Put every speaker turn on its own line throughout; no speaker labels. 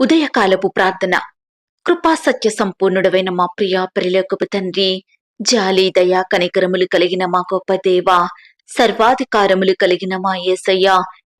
ఉదయకాలపు ప్రార్థన. కృపా సత్య సంపూర్ణుడమైన మా ప్రియ పరిలోకపు తండ్రి జాలి దయా కనికరములు కలిగిన మా గొప్ప దేవ సర్వాధికారములు కలిగిన మా యేసయ్య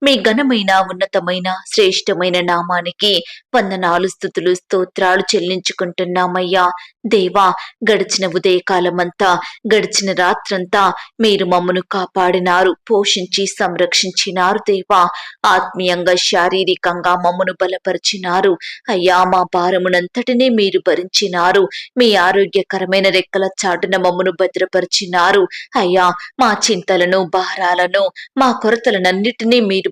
మీ ఘనమైన ఉన్నతమైన శ్రేష్టమైన నామానికి వందనాలు స్థుతులు స్తోత్రాలు చెల్లించుకుంటున్నామయ్యా. దేవా గడిచిన ఉదయకాలమంతా గడిచిన రాత్రంతా మీరు మమ్మను కాపాడినారు పోషించి సంరక్షించినారు దేవా. ఆత్మీయంగా శారీరకంగా మమ్మను బలపరిచినారు. అయ్యా మా భారమునంతటినీ మీరు భరించినారు. మీ ఆరోగ్యకరమైన రెక్కల చాటున మమ్మను భద్రపరిచినారు. అయ్యా మా చింతలను భారాలను మా కొరతలనన్నిటినీ మీరు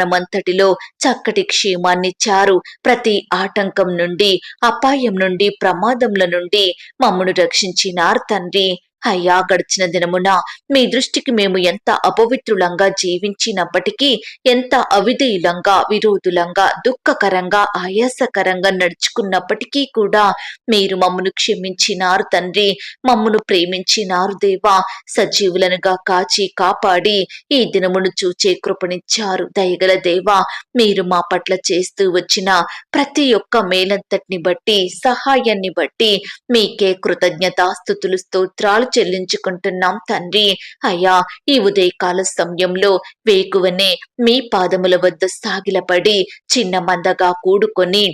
ప్రయాణమంతటిలో చక్కటి క్షేమాన్నిచ్చారు. ప్రతి ఆటంకం నుండి అపాయం నుండి ప్రమాదముల నుండి మమ్మను రక్షించినారు తండ్రి. అయ్యా గడిచిన దినమున మీ దృష్టికి మేము ఎంత అపవిత్రులంగా జీవించినప్పటికీ ఎంత అవిధేయులంగా విరోధులంగా దుఃఖకరంగా ఆయాసకరంగా నడుచుకున్నప్పటికీ కూడా మీరు మమ్మను క్షమించినారు తండ్రి. మమ్మను ప్రేమించినారు దేవా. సజీవులనుగా కాచి కాపాడి ఈ దినమును చూచే కృపనిచ్చారు. దయగల దేవా మీరు మా పట్ల చేస్తూ వచ్చిన ప్రతి ఒక్క మేలంతటిని బట్టి సహాయాన్ని బట్టి మీకే కృతజ్ఞతాస్థుతులు స్తోత్రాలు చెల్లించుకుంటున్నాం తండ్రి. అయ్యా ఈ ఉదయకాల సమయంలో వేకువనే మీ పాదముల వద్ద సాగిలపడి చిన్న మందగా కూడుకొని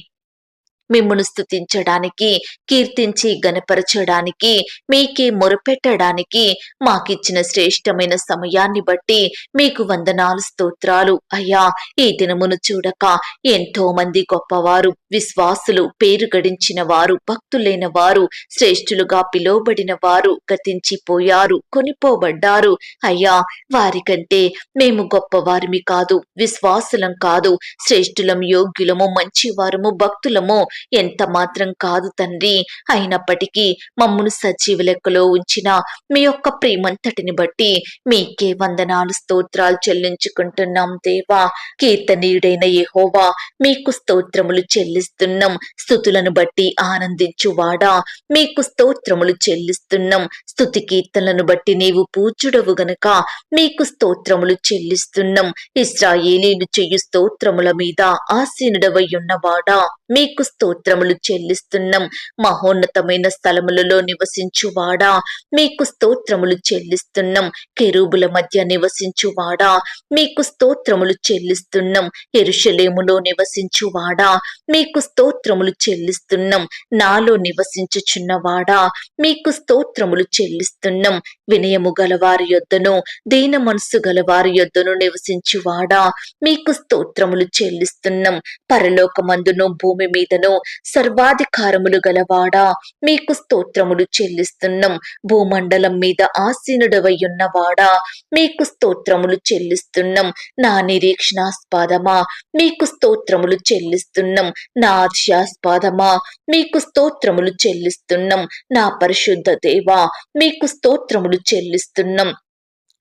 మిమ్మును స్తుతించడానికి కీర్తించి గనపరచడానికి మీకే మొరపెట్టడానికి మాకిచ్చిన శ్రేష్టమైన సమయాన్ని బట్టి మీకు వందనాలు స్తోత్రాలు. అయ్యా ఈ దినమును చూడక ఎంతో మంది గొప్పవారు విశ్వాసులు పేరు గడించిన వారు భక్తులైన వారు శ్రేష్ఠులుగా పిలువబడిన వారు గతించిపోయారు కొనిపోబడ్డారు. అయ్యా వారికంటే మేము గొప్పవారిమి కాదు విశ్వాసులం కాదు శ్రేష్ఠులం యోగ్యులము మంచివారము భక్తులము ఎంత మాత్రం కాదు తండ్రి. అయినప్పటికీ మమ్మను సజీవ లెక్కలో ఉంచిన మీ యొక్క ప్రేమంతటిని బట్టి మీకే వందనాలు స్తోత్రాలు చెల్లించుకుంటున్నాం దేవా. కీర్తనీయుడైన యహోవా మీకు స్తోత్రములు చెల్లిస్తున్నాం. స్థుతులను బట్టి ఆనందించువాడా. మీకు స్తోత్రములు చెల్లిస్తున్నాం. స్థుతి కీర్తనలను బట్టి నీవు పూజుడవు గనుక మీకు స్తోత్రములు చెల్లిస్తున్నాం. ఇస్రాయేలీలు చెయ్యు స్తోత్రముల మీద ఆసీనుడవై ఉన్నవాడా. మీకు స్తోత్రములు చెల్లిస్తున్నాం. మహోన్నతమైన స్థలములలో నివసించువాడా? మీకు స్తోత్రములు చెల్లిస్తున్నాం. కెరూబుల మధ్య నివసించువాడా? మీకు స్తోత్రములు చెల్లిస్తున్నాం. ఎరుషలేములో నివసించువాడా? మీకు స్తోత్రములు చెల్లిస్తున్నాం. నాలో నివసించుచున్నవాడా? మీకు స్తోత్రములు చెల్లిస్తున్నాం. వినయము గలవారి యొద్దను దీన మనసు గలవారి యొద్దను నివసించువాడా? మీకు స్తోత్రములు చెల్లిస్తున్నాం. పరలోకమందును భూమి మీదను సర్వాధికారములు గలవాడా? మీకు స్తోత్రములు చెల్లిస్తున్నాం. భూమండలం మీద ఆసీనుడవై ఉన్నవాడా మీకు స్తోత్రములు చెల్లిస్తున్నాం. నా నిరీక్షణాస్పాదమా? మీకు స్తోత్రములు చెల్లిస్తున్నాం. నా ఆశయాస్పాదమా? మీకు స్తోత్రములు చెల్లిస్తున్నాం. నా పరిశుద్ధ దేవా మీకు స్తోత్రములు చెల్లిస్తున్నాం.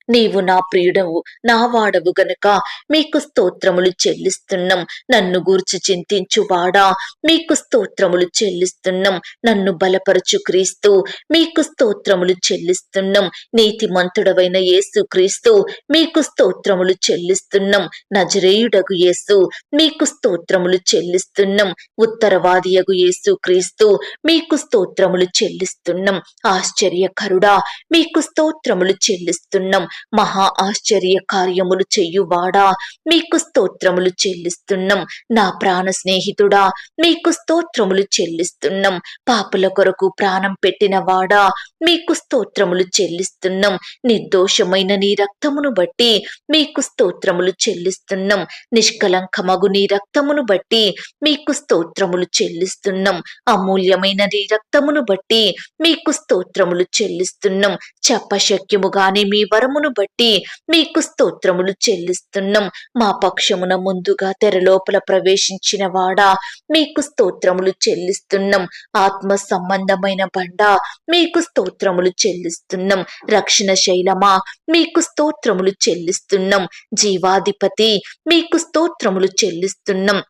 నీవు నా ప్రియుడవు నా వాడవు గనుక. మీకు స్తోత్రములు చెల్లిస్తున్నాం. నన్ను గూర్చి చింతించువాడా? మీకు స్తోత్రములు చెల్లిస్తున్నాం. నన్ను బలపరచు క్రీస్తు మీకు స్తోత్రములు చెల్లిస్తున్నాం. నీతిమంతుడవైన యేసు క్రీస్తు మీకు స్తోత్రములు చెల్లిస్తున్నాం. నజరేయుడగు యేసు మీకు స్తోత్రములు చెల్లిస్తున్నాం. ఉత్తరవాదియగు యేసు క్రీస్తు మీకు స్తోత్రములు చెల్లిస్తున్నాం. ఆశ్చర్యకరుడా మీకు స్తోత్రములు చెల్లిస్తున్నాం. మహా ఆశ్చర్య కార్యములు చెయ్యువాడా మీకు స్తోత్రములు చెల్లిస్తున్నాం. నా ప్రాణ స్నేహితుడా మీకు స్తోత్రములు చెల్లిస్తున్నాం. పాపుల కొరకు ప్రాణం పెట్టిన వాడా మీకు స్తోత్రములు చెల్లిస్తున్నాం. నిర్దోషమైన నీ రక్తమును బట్టి మీకు స్తోత్రములు చెల్లిస్తున్నాం. నిష్కలంకమగు నీ రక్తమును బట్టి మీకు స్తోత్రములు చెల్లిస్తున్నాం. అమూల్యమైన నీ రక్తమును బట్టి మీకు స్తోత్రములు చెల్లిస్తున్నాం. చెప్పశక్యముగానే మీ వరమును కృపను బట్టి మీకు స్తోత్రములు చెల్లిస్తున్నాం. మా పక్షమున ముందుగా తెరలోపల ప్రవేశించిన వాడా మీకు స్తోత్రములు చెల్లిస్తున్నాం. ఆత్మ సంబంధమైన బండ మీకు స్తోత్రములు చెల్లిస్తున్నాం. రక్షణ శైలమా మీకు స్తోత్రములు చెల్లిస్తున్నాం. జీవాధిపతి మీకు స్తోత్రములు చెల్లిస్తున్నాం.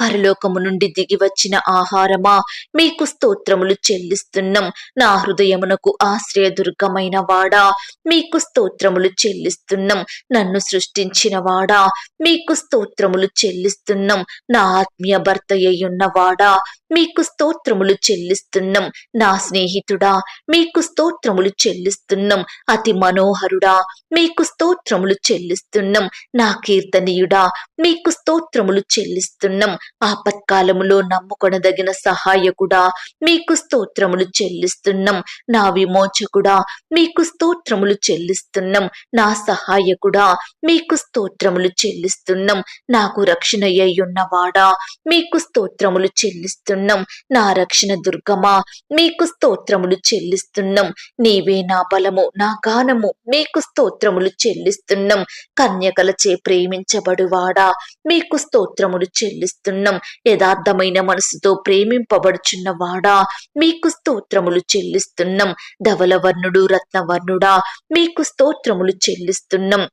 పరలోకము నుండి దిగి వచ్చిన ఆహారమా? మీకు స్తోత్రములు చెల్లిస్తున్నాం. నా హృదయమునకు ఆశ్రయదుర్గమైన వాడా? మీకు స్తోత్రములు చెల్లిస్తున్నాం. నన్ను సృష్టించిన వాడా? మీకు స్తోత్రములు చెల్లిస్తున్నాం. నా ఆత్మీయ భర్త వాడా? మీకు స్తోత్రములు చెల్లిస్తున్నాం. నా స్నేహితుడా? మీకు స్తోత్రములు చెల్లిస్తున్నాం. అతి మనోహరుడా? మీకు స్తోత్రములు చెల్లిస్తున్నాం. నా కీర్తనీయుడా? మీకు స్తోత్రములు చెల్లిస్తున్నాం. ఆపత్కాలములో నమ్ముకొనదగిన సహాయకుడా మీకు స్తోత్రములు చెల్లిస్తున్నాం. నా విమోచకుడా మీకు స్తోత్రములు చెల్లిస్తున్నాం. నా సహాయకుడా మీకు స్తోత్రములు చెల్లిస్తున్నాం. నాకు రక్షణ అయ్యున్నవాడా మీకు స్తోత్రములు చెల్లిస్తున్నాం. నా రక్షణ దుర్గమా మీకు స్తోత్రములు చెల్లిస్తున్నాం. నీవే నా బలము నా గానము మీకు స్తోత్రములు చెల్లిస్తున్నాం. కన్యకలచే ప్రేమించబడువాడా మీకు స్తోత్రములు చెల్లిస్తున్నాం. యథార్థమైన మనసుతో ప్రేమింపబడుచున్న వాడా? మీకు స్తోత్రములు చెల్లిస్తున్నాం. ధవలవర్ణుడు రత్నవర్ణుడా మీకు స్తోత్రములు చెల్లిస్తున్నాం.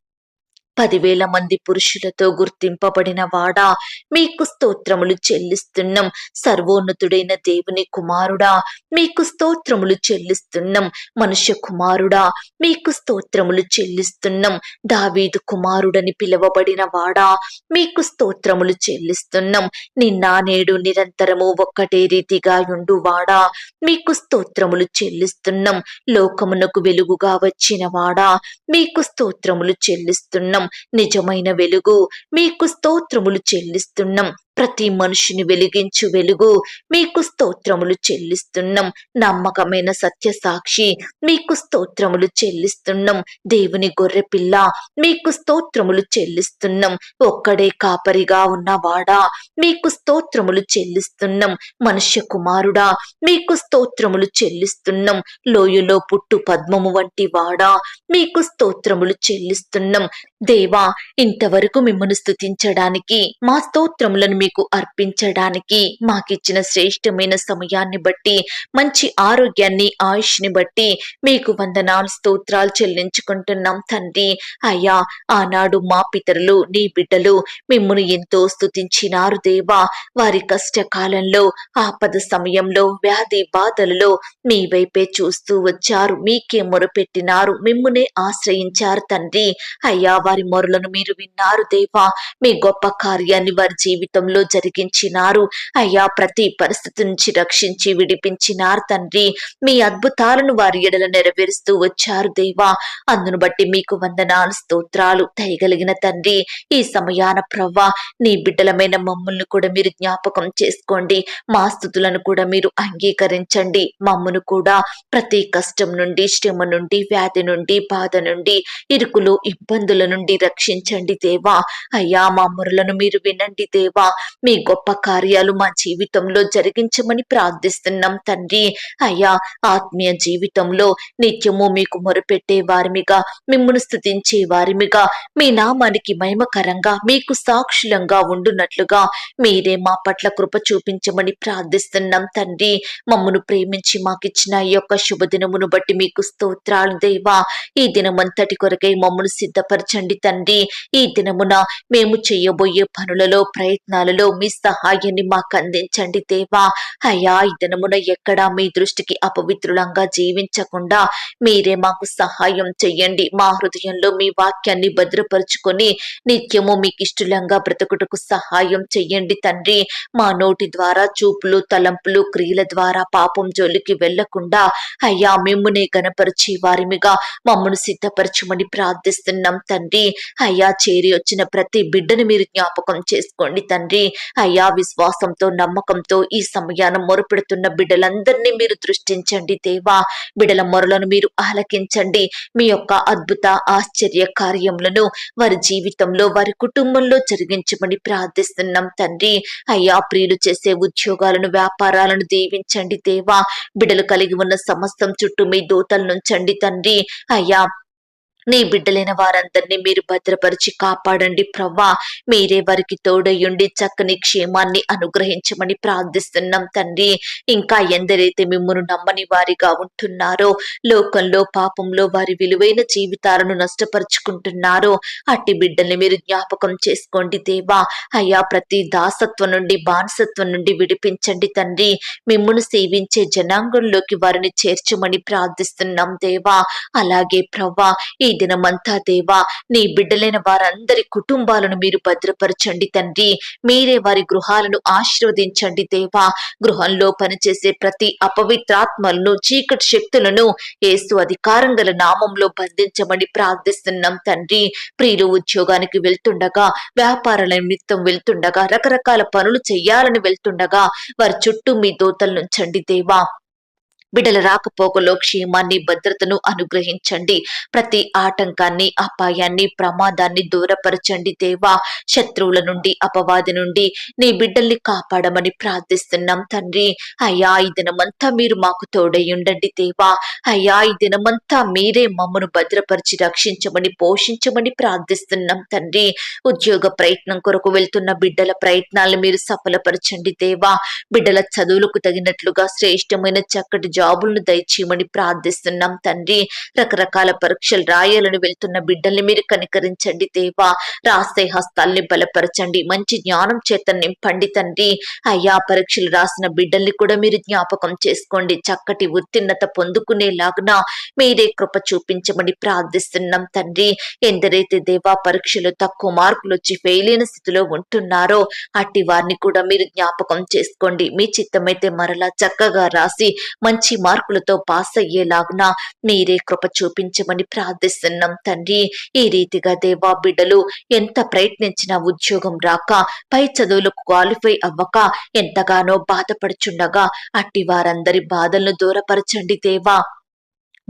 పదివేల మంది పురుషులతో గుర్తింపబడిన వాడా? మీకు స్తోత్రములు చెల్లిస్తున్నాం. సర్వోన్నతుడైన దేవుని కుమారుడా మీకు స్తోత్రములు చెల్లిస్తున్నాం. మనుష్య కుమారుడా మీకు స్తోత్రములు చెల్లిస్తున్నాం. దావీదు కుమారుడని పిలువబడిన వాడా మీకు స్తోత్రములు చెల్లిస్తున్నాం. నిన్న నేడు నిరంతరము ఒక్కటే రీతిగా ఉండువాడా మీకు స్తోత్రములు చెల్లిస్తున్నాం. లోకమునకు వెలుగుగా వచ్చిన వాడా మీకు స్తోత్రములు చెల్లిస్తున్నాం. నిజమైన వెలుగు. మీకు స్తోత్రములు చెల్లిస్తున్నాం. ప్రతి మనిషిని వెలిగించు వెలుగు మీకు స్తోత్రములు చెల్లిస్తున్నాం. నమ్మకమైన సత్య సాక్షి మీకు స్తోత్రములు చెల్లిస్తున్నాం. దేవుని గొర్రె పిల్ల మీకు స్తోత్రములు చెల్లిస్తున్నాం. ఒక్కడే కాపరిగా ఉన్నవాడా మీకు స్తోత్రములు చెల్లిస్తున్నాం. మనుష్య కుమారుడా మీకు స్తోత్రములు చెల్లిస్తున్నాం. లోయలో పుట్టు పద్మము వంటి వాడా మీకు స్తోత్రములు చెల్లిస్తున్నాం. దేవా ఇంతవరకు మిమ్మను స్తుతించడానికి మా స్తోత్రములను మీకు అర్పించడానికి మాకిచ్చిన శ్రేష్టమైన సమయాన్ని బట్టి మంచి ఆరోగ్యాన్ని ఆయుష్ని బట్టి మీకు వందనాలు స్తోత్రాలు చెల్లించుకుంటున్నాం తండ్రి. అయ్యా ఆనాడు మా పితరులు నీ బిడ్డలు మిమ్మును ఎంతో స్తుతించినారు దేవా. వారి కష్టకాలంలో ఆపద సమయంలో వ్యాధి బాధలలో మీ వైపే చూస్తూ వచ్చారు. మీకే మొరపెట్టినారు మిమ్మునే ఆశ్రయించారు తండ్రి. అయ్యా వారి మొరలను మీరు విన్నారు దేవా. మీ గొప్ప కార్యాన్ని వారి జీవితంలో జరిగించినారు. అయ్యా ప్రతి పరిస్థితి నుంచి రక్షించి విడిపించినారు తండ్రి. మీ అద్భుతాలను వారి ఎడల నెరవేరుస్తూ వచ్చారు దేవా. అందును బట్టి మీకు వందనాలు స్తోత్రాలు దయగలిగిన తండ్రి. ఈ సమయాన ప్రవ్వా నీ బిడ్డలమైన మమ్మల్ని కూడా మీరు జ్ఞాపకం చేసుకోండి. మా స్థుతులను కూడా మీరు అంగీకరించండి. మమ్మను కూడా ప్రతి కష్టం నుండి శ్రమ నుండి వ్యాధి నుండి బాధ నుండి ఇరుకులు ఇబ్బందుల నుండి రక్షించండి దేవా. అయ్యా మా మొరలను మీరు వినండి దేవా. మీ గొప్ప కార్యాలు మా జీవితంలో జరిగించమని ప్రార్థిస్తున్నాం తండ్రి. అయ్యా ఆత్మీయ జీవితంలో నిత్యము మీకు మొరపెట్టే వారిమిగా మిమ్మల్ని స్థుతించే వారిమిగా మీ నామానికి మహిమకరంగా మీకు సాక్షులంగా ఉండునట్లుగా మీరే మా పట్ల కృప చూపించమని ప్రార్థిస్తున్నాం తండ్రి. మమ్మను ప్రేమించి మాకిచ్చిన ఈ యొక్క శుభదినమును బట్టి మీకు స్తోత్రాలు దేవా. ఈ దినమంతటి కొరకై మమ్మను సిద్ధపరచండి తండ్రి. ఈ దినమున మేము చేయబోయే పనులలో ప్రయత్నాలలో మీ సహాయాన్ని మాకు అందించండి దేవా. అయ్యా ఈ దినమున ఎక్కడా మీ దృష్టికి అపవిత్రులంగా జీవించకుండా మీరే మాకు సహాయం చెయ్యండి. మా హృదయంలో మీ వాక్యాన్ని భద్రపరుచుకొని నిత్యము మీకు ఇష్టలంగా బ్రతుకుటకు సహాయం చెయ్యండి తండ్రి. మా నోటి ద్వారా చూపులు తలంపులు క్రియల ద్వారా పాపం జోలికి వెళ్ళకుండా అయ్యా మిమ్మునే గనపరిచి వారిమిగా మమ్మను సిద్ధపరచమని ప్రార్థిస్తున్నాం తండ్రి. అయ్యా చేరి వచ్చిన ప్రతి బిడ్డను మీరు జ్ఞాపకం చేసుకోండి తండ్రి. అయ్యా విశ్వాసంతో నమ్మకంతో ఈ సమయాన మొరపెడుతున్న బిడ్డలందరినీ మీరు దృష్టించండి దేవా. బిడ్డల మొరలను మీరు ఆలకించండి. మీ యొక్క అద్భుత ఆశ్చర్య కార్యములను వారి జీవితంలో వారి కుటుంబంలో జరిగించమని ప్రార్థిస్తున్నాం తండ్రి. అయ్యా ప్రియులు చేసే ఉద్యోగాలను వ్యాపారాలను దీవించండి దేవా. బిడ్డలు కలిగి ఉన్న సమస్తం చుట్టూ మీ దూతలు నుంచండి తండ్రి. అయ్యా నీ బిడ్డలైన వారందరినీ మీరు భద్రపరిచి కాపాడండి ప్రవ్వా. మీరే వారికి తోడయుండి చక్కని క్షేమాన్ని అనుగ్రహించమని ప్రార్థిస్తున్నాం తండ్రి. ఇంకా ఎందరైతే మిమ్మల్ని నమ్మని వారిగా ఉంటున్నారో లోకంలో పాపంలో వారి విలువైన జీవితాలను నష్టపరుచుకుంటున్నారో అట్టి బిడ్డల్ని మీరు జ్ఞాపకం చేసుకోండి దేవా. అయ్యా ప్రతి దాసత్వం నుండి బానిసత్వం నుండి విడిపించండి తండ్రి. మిమ్మును సేవించే జనాంగంలోకి వారిని చేర్చమని ప్రార్థిస్తున్నాం దేవా. అలాగే ప్రవ్వా ఈ దినమంతా దేవా నీ బిడ్డలైన వారందరి కుటుంబాలను మీరు భద్రపరచండి తండ్రి. మీరే వారి గృహాలను ఆశీర్వదించండి దేవా. గృహంలో పనిచేసే ప్రతి అపవిత్రాత్మలను చీకటి శక్తులను ఏసు అధికారం గల నామంలో బంధించమని ప్రార్థిస్తున్నాం తండ్రి. ప్రియులు ఉద్యోగానికి వెళ్తుండగా వ్యాపారాల నిమిత్తం వెళ్తుండగా రకరకాల పనులు చేయాలని వెళ్తుండగా వారి చుట్టూ మీ దోతలు నుంచండి దేవా. బిడ్డల రాకపోకలో క్షేమాన్ని భద్రతను అనుగ్రహించండి. ప్రతి ఆటంకాన్ని అపాయాన్ని ప్రమాదాన్ని దూరపరచండి దేవా. శత్రువుల నుండి అపవాది నుండి నీ బిడ్డల్ని కాపాడమని ప్రార్థిస్తున్నాం తండ్రి. అయ్యా ఈ దినమంతా మీరు మాకు తోడయ్యుండండి దేవా. అయ్యా ఈ దినమంతా మీరే మమ్మను భద్రపరిచి రక్షించమని పోషించమని ప్రార్థిస్తున్నాం తండ్రి. ఉద్యోగ ప్రయత్నం కొరకు వెళ్తున్న బిడ్డల ప్రయత్నాలను మీరు సఫలపరచండి దేవా. బిడ్డల చదువులకు తగినట్లుగా శ్రేష్టమైన చక్కటి జాబులను దయచేయమని ప్రార్థిస్తున్నాం తండ్రి. రకరకాల పరీక్షలు రాయాలని వెళ్తున్న బిడ్డల్ని మీరు కనికరించండి దేవా. రాసే హస్తాల్ని బలపరచండి. మంచి జ్ఞానం చేత నింపండి తండ్రి. అయ్యా పరీక్షలు రాసిన బిడ్డల్ని కూడా మీరు జ్ఞాపకం చేసుకోండి. చక్కటి ఉత్తీర్ణత పొందుకునేలాగున మీరే కృప చూపించమని ప్రార్థిస్తున్నాం తండ్రి. ఎందరైతే దేవా పరీక్షలు తక్కువ మార్కులు వచ్చి ఫెయిల్ అయిన స్థితిలో ఉంటున్నారో అట్టి వారిని కూడా మీరు జ్ఞాపకం చేసుకోండి. మీ చిత్తమైతే మరలా చక్కగా రాసి మంచి మార్కులతో పాస్ అయ్యేలాగున మీరే కృప చూపించమని ప్రార్థిస్తున్నాం తండ్రి. ఈ రీతిగా దేవా బిడ్డలు ఎంత ప్రయత్నించినా ఉద్యోగం రాక పై చదువులకు క్వాలిఫై అవ్వక ఎంతగానో బాధపడుచుండగా అట్టి వారందరి బాధలను దూరపరచండి దేవా.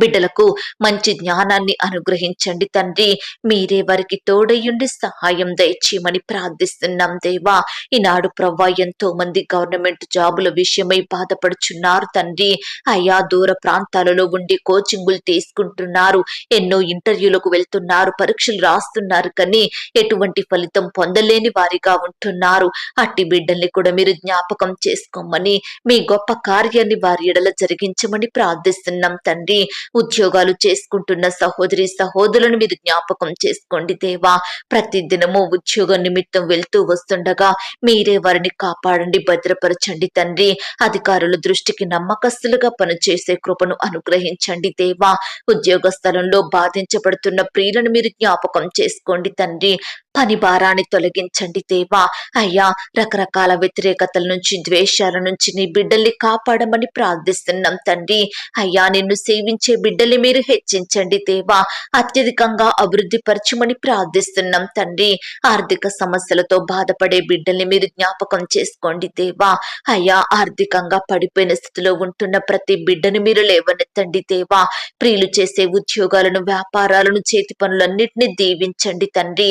బిడ్డలకు మంచి జ్ఞానాన్ని అనుగ్రహించండి తండ్రి. మీరే వారికి తోడయుండి సహాయం దయచేయమని ప్రార్థిస్తున్నాం దేవా. ఈనాడు ప్రవ్వా ఎంతో మంది గవర్నమెంట్ జాబుల విషయమై బాధపడుచున్నారు తండ్రి. అయా దూర ప్రాంతాలలో ఉండి కోచింగులు తీసుకుంటున్నారు. ఎన్నో ఇంటర్వ్యూలకు వెళ్తున్నారు పరీక్షలు రాస్తున్నారు కానీ ఎటువంటి ఫలితం పొందలేని వారిగా ఉంటున్నారు. అట్టి బిడ్డల్ని కూడా మీరు జ్ఞాపకం చేసుకోమని మీ గొప్ప కార్యాన్ని వారి ఎడల జరిగించమని ప్రార్థిస్తున్నాం తండ్రి. ఉద్యోగాలు చేసుకుంటున్న సహోదరి సహోదరులను మీరు జ్ఞాపకం చేసుకోండి దేవా. ప్రతి దినము ఉద్యోగ నిమిత్తం వెళ్తూ వస్తుండగా మీరే వారిని కాపాడండి భద్రపరచండి తండ్రి. అధికారుల దృష్టికి నమ్మకస్తులుగా పనిచేసే కృపను అనుగ్రహించండి దేవా. ఉద్యోగ స్థలంలో బాధించబడుతున్న ప్రియులను మీరు జ్ఞాపకం చేసుకోండి తండ్రి. పని భారాన్ని తొలగించండి దేవా. అయ్యా రకరకాల వ్యతిరేకతల నుంచి ద్వేషాల నుంచి నీ బిడ్డల్ని కాపాడమని ప్రార్థిస్తున్నాం తండ్రి. అయ్యా నిన్ను సేవించే బిడ్డల్ని మీరు హెచ్చించండి దేవా. అత్యధికంగా అభివృద్ధి పరచమని ప్రార్థిస్తున్నాం తండ్రి. ఆర్థిక సమస్యలతో బాధపడే బిడ్డల్ని మీరు జ్ఞాపకం చేసుకోండి దేవా. అయ్యా ఆర్థికంగా పడిపోయిన స్థితిలో ఉంటున్న ప్రతి బిడ్డను మీరు లేవనెత్తండి దేవా. ప్రియులు చేసే ఉద్యోగాలను వ్యాపారాలను చేతి పనులన్నింటినీ దీవించండి తండ్రి.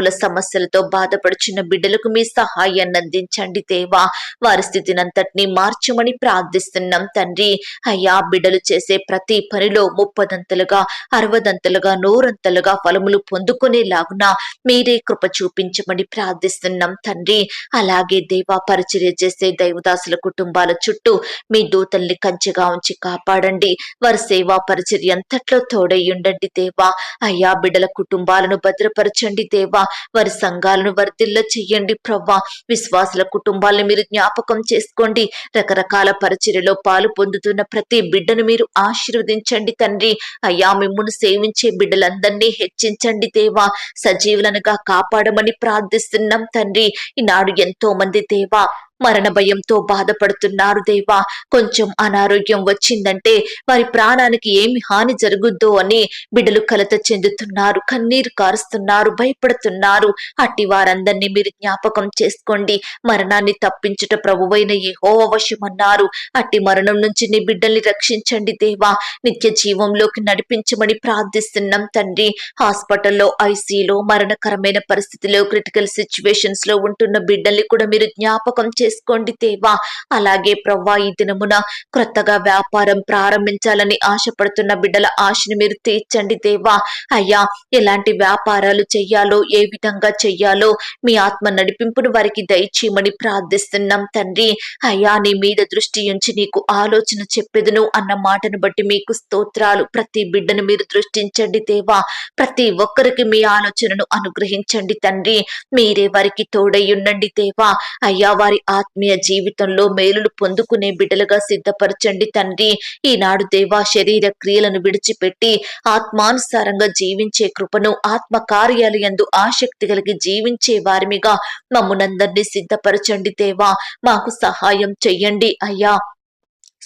అప్పుల సమస్యలతో బాధపడుచున్న బిడ్డలకు మీ సహాయాన్ని అందించండి దేవా. వారి స్థితినంతటిని మార్చమని ప్రార్థిస్తున్నాం తండ్రి. అయ్యా బిడ్డలు చేసే ప్రతి పనిలో ముప్పదంతలుగా అరవదంతలుగా నూరంతలుగా ఫలములు పొందుకునేలాగున మీరే కృప చూపించమని ప్రార్థిస్తున్నాం తండ్రి. అలాగే దేవా పరిచర్య చేసే దైవదాసుల కుటుంబాల చుట్టూ మీ దూతల్ని కంచెగా ఉంచి కాపాడండి. వారి సేవా పరిచర్య అంతట్లో తోడై ఉండండి దేవా. అయ్యా బిడ్డల కుటుంబాలను భద్రపరచండి దేవా. వారి సంఘాలను వర్ధిల్ల చెయ్యండి ప్రవ్వా. విశ్వాసుల కుటుంబాలను మీరు జ్ఞాపకం చేసుకోండి. రకరకాల పరిచర్యలో పాలు పొందుతున్న ప్రతి బిడ్డను మీరు ఆశీర్వదించండి తండ్రి. అయ్యా మిమ్మును సేవించే బిడ్డలందరినీ హెచ్చించండి దేవా. సజీవులనుగా కాపాడమని ప్రార్థిస్తున్నాం తండ్రి. ఈనాడు ఎంతో మంది దేవా మరణ భయంతో బాధపడుతున్నారు దేవా. కొంచెం అనారోగ్యం వచ్చిందంటే వారి ప్రాణానికి ఏమి హాని జరుగుద్దో అని బిడ్డలు కలత చెందుతున్నారు కన్నీరు కారుస్తున్నారు భయపడుతున్నారు. అట్టి వారందరినీ మీరు జ్ఞాపకం చేసుకోండి. మరణాన్ని తప్పించుట ప్రభువైన ఏ వశమన్నారు. అట్టి మరణం నుంచి నీ బిడ్డల్ని రక్షించండి దేవా. నిత్య జీవంలోకి నడిపించమని ప్రార్థిస్తున్నాం తండ్రి. హాస్పిటల్లో ఐసీలో మరణకరమైన పరిస్థితిలో క్రిటికల్ సిచ్యువేషన్స్లో ఉంటున్న బిడ్డల్ని కూడా మీరు జ్ఞాపకం చేసుకోండి దేవా అలాగే ప్రవ్వా ఈ దినమున క్రొత్తగా వ్యాపారం ప్రారంభించాలని ఆశపడుతున్న బిడ్డల ఆశను మీరు తీర్చండి దేవా. అయ్యా ఎలాంటి వ్యాపారాలు చెయ్యాలో ఏ విధంగా చెయ్యాలో మీ ఆత్మ నడిపింపును వారికి దయచేయమని ప్రార్థిస్తున్నాం తండ్రి. అయ్యా నీ మీద దృష్టి ఉంచి నీకు ఆలోచన చెప్పెదును అన్న మాటను బట్టి మీకు స్తోత్రాలు. ప్రతి బిడ్డను మీరు దృష్టించండి దేవా. ప్రతి ఒక్కరికి మీ ఆలోచనను అనుగ్రహించండి తండ్రి. మీరే వారికి తోడై ఉండండి దేవా. అయ్యా వారి ఆత్మీయ జీవితంలో మేలులు పొందుకునే బిడ్డలుగా సిద్ధపరచండి తండ్రి. ఈనాడు దేవా శరీర క్రియలను విడిచిపెట్టి ఆత్మానుసారంగా జీవించే కృపను ఆత్మ కార్యాలయందు ఆసక్తి కలిగి జీవించే వారిమిగా మమ్మునందరినీ సిద్ధపరచండి దేవా. మాకు సహాయం చెయ్యండి అయ్యా.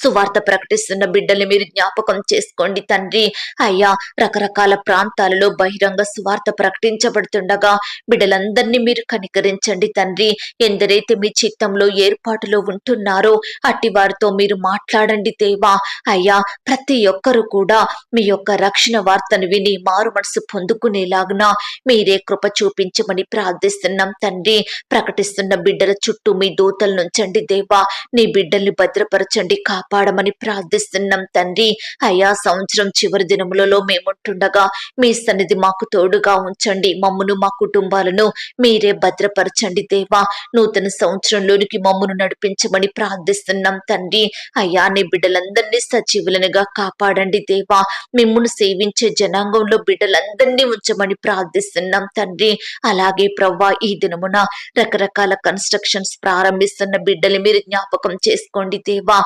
సువార్త ప్రకటిస్తున్న బిడ్డల్ని మీరు జ్ఞాపకం చేసుకోండి తండ్రి. అయ్యా రకరకాల ప్రాంతాలలో బహిరంగ సువార్త ప్రకటించబడుతుండగా బిడ్డలందరినీ మీరు కనికరించండి తండ్రి. ఎందరైతే మీ చిత్తంలో ఏర్పాటులో ఉంటున్నారో అట్టి వారితో మీరు మాట్లాడండి దేవా. అయ్యా ప్రతి ఒక్కరు కూడా మీ యొక్క రక్షణ వార్తను విని మారు మనసు పొందుకునేలాగున మీరే కృప చూపించమని ప్రార్థిస్తున్నాం తండ్రి. ప్రకటిస్తున్న బిడ్డల చుట్టూ మీ దూతలు నుంచండి దేవా. నీ బిడ్డల్ని భద్రపరచండి కా కాపాడమని ప్రార్థిస్తున్నాం తండ్రి. అయ్యా సంవత్సరం చివరి దినములలో మేముంటుండగా మీ సన్నిధి మాకు తోడుగా ఉంచండి. మమ్మును మా కుటుంబాలను మీరే భద్రపరచండి దేవా. నూతన సంవత్సరంలోనికి మమ్మును నడిపించమని ప్రార్థిస్తున్నాం తండ్రి. అయ్యా నీ బిడ్డలందరినీ సజీవులనుగా కాపాడండి దేవా. మిమ్మల్ని సేవించే జనాంగంలో బిడ్డలందరినీ ఉంచమని ప్రార్థిస్తున్నాం తండ్రి. అలాగే ప్రవ్వా ఈ దినమున రకరకాల కన్స్ట్రక్షన్స్ ప్రారంభిస్తున్న బిడ్డలు మీరు జ్ఞాపకం చేసుకోండి దేవా.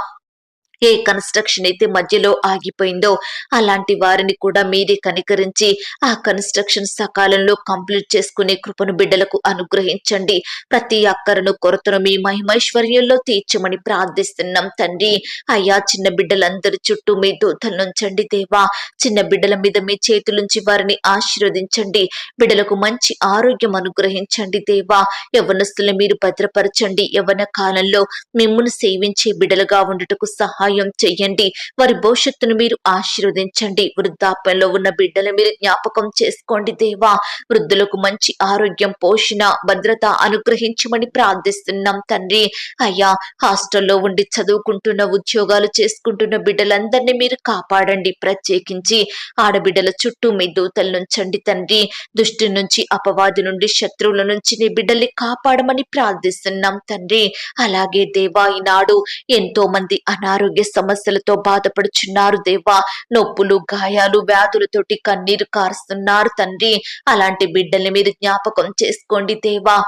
ఏ కన్స్ట్రక్షన్ అయితే మధ్యలో ఆగిపోయిందో అలాంటి వారిని కూడా మీరే కనికరించి ఆ కన్స్ట్రక్షన్ సకాలంలో కంప్లీట్ చేసుకునే కృపను బిడ్డలకు అనుగ్రహించండి. ప్రతి అక్కరను కొరతను మీ మహిమైశ్వర్యంలో తీర్చమని ప్రార్థిస్తున్నాం తండ్రి. అయ్యా చిన్న బిడ్డలందరి చుట్టూ మీ దూతలుంచండి దేవా. చిన్న బిడ్డల మీద మీ చేతులుంచి వారిని ఆశీర్వదించండి. బిడ్డలకు మంచి ఆరోగ్యం అనుగ్రహించండి దేవా. యవనస్తులు మీరు భద్రపరచండి. యవన కాలంలో మిమ్మల్ని సేవించే బిడ్డలుగా ఉండటకు సహాయం చెయ్యండి. వారి భవిష్యత్తును మీరు ఆశీర్వదించండి. వృద్ధాప్యంలో ఉన్న బిడ్డలు మీరు జ్ఞాపకం చేసుకోండి దేవా. వృద్ధులకు మంచి ఆరోగ్యం పోషణ భద్రత అనుగ్రహించమని ప్రార్థిస్తున్నాం తండ్రి. అయ్యా హాస్టల్లో ఉండి చదువుకుంటున్న ఉద్యోగాలు చేసుకుంటున్న బిడ్డలందరినీ మీరు కాపాడండి. ప్రత్యేకించి ఆడబిడ్డల చుట్టూ మీ దూతలు నుంచండి తండ్రి. దుష్టి నుంచి అపవాది నుండి శత్రువుల నుంచి నీ బిడ్డల్ని కాపాడమని ప్రార్థిస్తున్నాం తండ్రి. అలాగే దేవా ఈనాడు ఎంతో మంది అనారోగ్య సమస్యలతో బాధపడుచున్నారు దేవా. నొప్పులు గాయాలు వ్యాధులతోటి కన్నీరు కారుస్తున్నారు తండ్రి. అలాంటి బిడ్డల్ని మీరు జ్ఞాపకం చేసుకోండి దేవా.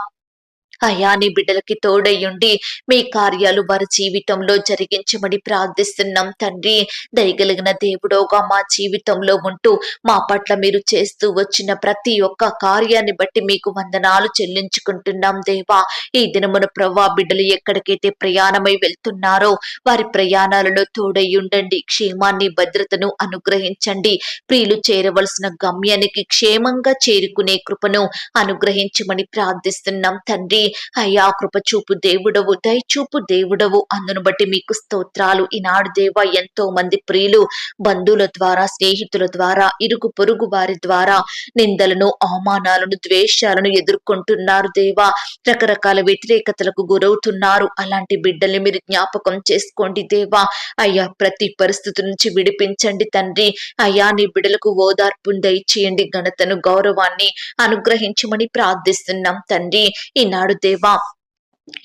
అయా నీ బిడ్డలకి తోడయ్యుండి మీ కార్యాలు వారి జీవితంలో జరిగించమని ప్రార్థిస్తున్నాం తండ్రి. దయగలిగిన దేవుడోగా మా జీవితంలో ఉంటూ మా పట్ల మీరు చేస్తూ వచ్చిన ప్రతి ఒక్క కార్యాన్ని బట్టి మీకు వందనాలు చెల్లించుకుంటున్నాం దేవా. ఈ దినమున ప్రవ్వా బిడ్డలు ఎక్కడికైతే ప్రయాణమై వెళ్తున్నారో వారి ప్రయాణాలలో తోడయ్యుండండి. క్షేమాన్ని భద్రతను అనుగ్రహించండి. ప్రియులు చేరవలసిన గమ్యానికి క్షేమంగా చేరుకునే కృపను అనుగ్రహించమని ప్రార్థిస్తున్నాం తండ్రి. అయ్యా కృప చూపు దేవుడవు దయచూపు దేవుడవు. అందును బట్టి మీకు స్తోత్రాలు. ఈనాడు దేవా ఎంతో మంది ప్రియులు బంధువుల ద్వారా స్నేహితుల ద్వారా ఇరుగు పొరుగు వారి ద్వారా నిందలను అవమానాలను ద్వేషాలను ఎదుర్కొంటున్నారు దేవా. రకరకాల వ్యతిరేకతలకు గురవుతున్నారు. అలాంటి బిడ్డల్ని మీరు జ్ఞాపకం చేసుకోండి దేవా. అయ్యా ప్రతి పరిస్థితి నుంచి విడిపించండి తండ్రి. అయ్యా నీ బిడ్డలకు ఓదార్పును దయచేయండి. ఘనతను గౌరవాన్ని అనుగ్రహించమని ప్రార్థిస్తున్నాం తండ్రి. ఈనాడు దేవా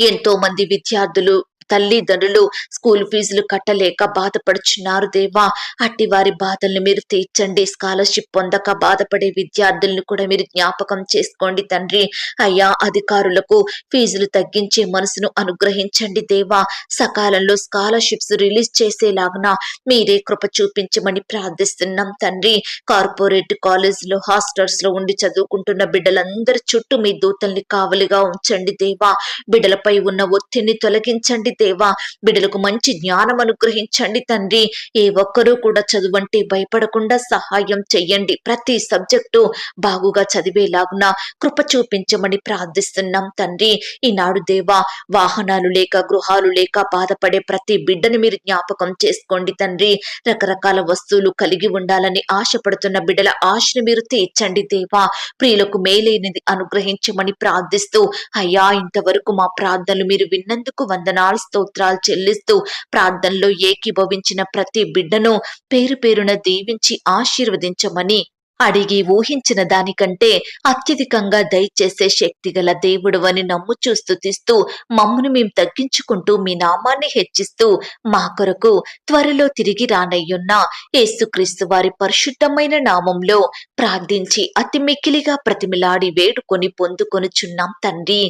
ఎంతో మంది విద్యార్థులు తల్లిదండ్రులు స్కూల్ ఫీజులు కట్టలేక బాధపడుచున్నారు దేవా. అట్టి వారి బాధల్ని మీరు తీర్చండి. స్కాలర్షిప్ పొందక బాధపడే విద్యార్థులను కూడా మీరు జ్ఞాపకం చేసుకోండి తండ్రి. అయ్యా అధికారులకు ఫీజులు తగ్గించే మనసును అనుగ్రహించండి దేవా. సకాలంలో స్కాలర్షిప్స్ రిలీజ్ చేసేలాగున మీరే కృప చూపించమని ప్రార్థిస్తున్నాం తండ్రి. కార్పొరేట్ కాలేజీలో హాస్టల్స్లో ఉండి చదువుకుంటున్న బిడ్డలందరి చుట్టూ మీ దూతల్ని కావలిగా ఉంచండి దేవా. బిడ్డలపై ఉన్న ఒత్తిడిని తొలగించండి దేవా బిడ్డలకు మంచి జ్ఞానం అనుగ్రహించండి తండ్రి. ఏ ఒక్కరూ కూడా చదువంటే భయపడకుండా సహాయం చెయ్యండి. ప్రతి సబ్జెక్టు బాగుగా చదివేలాగున కృప చూపించమని ప్రార్థిస్తున్నాం తండ్రి. ఈనాడు దేవా వాహనాలు లేక గృహాలు లేక బాధపడే ప్రతి బిడ్డని మీరు జ్ఞాపకం చేసుకోండి తండ్రి. రకరకాల వస్తువులు కలిగి ఉండాలని ఆశపడుతున్న బిడ్డల ఆశను మీరు తీర్చండి దేవా. ప్రియులకు మేలైనది అనుగ్రహించమని ప్రార్థిస్తూ అయ్యా ఇంతవరకు మా ప్రార్థనలు మీరు విన్నందుకు వందనాలు స్తోత్రాలు చెల్లిస్తూ ప్రార్థనలో ఏకీభవించిన ప్రతి బిడ్డను పేరు పేరున దీవించి ఆశీర్వదించమని అడిగి ఊహించిన దానికంటే అత్యధికంగా దయచేసే శక్తిగల దేవుడు అని నమ్ము చూస్తుతిస్తూ మమ్మను మేము తగ్గించుకుంటూ మీ నామాన్ని హెచ్చిస్తూ మా కొరకు త్వరలో తిరిగి రానయ్యున్న యేసుక్రీస్తు వారి పరిశుద్ధమైన నామంలో ప్రార్థించి అతి మిక్కిలిగా ప్రతిమిలాడి వేడుకొని పొందుకొనుచున్నాం తండ్రి.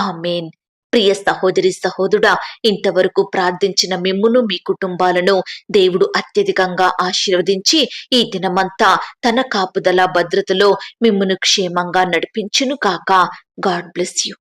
ఆమెన్. ప్రియ సహోదరి సహోదరుడా ఇంతవరకు ప్రార్థించిన మిమ్మును మీ కుటుంబాలను దేవుడు అత్యధికంగా ఆశీర్వదించి ఈ దినమంతా తన కాపుదల భద్రతలో మిమ్మును క్షేమంగా నడిపించును కాక. God bless you.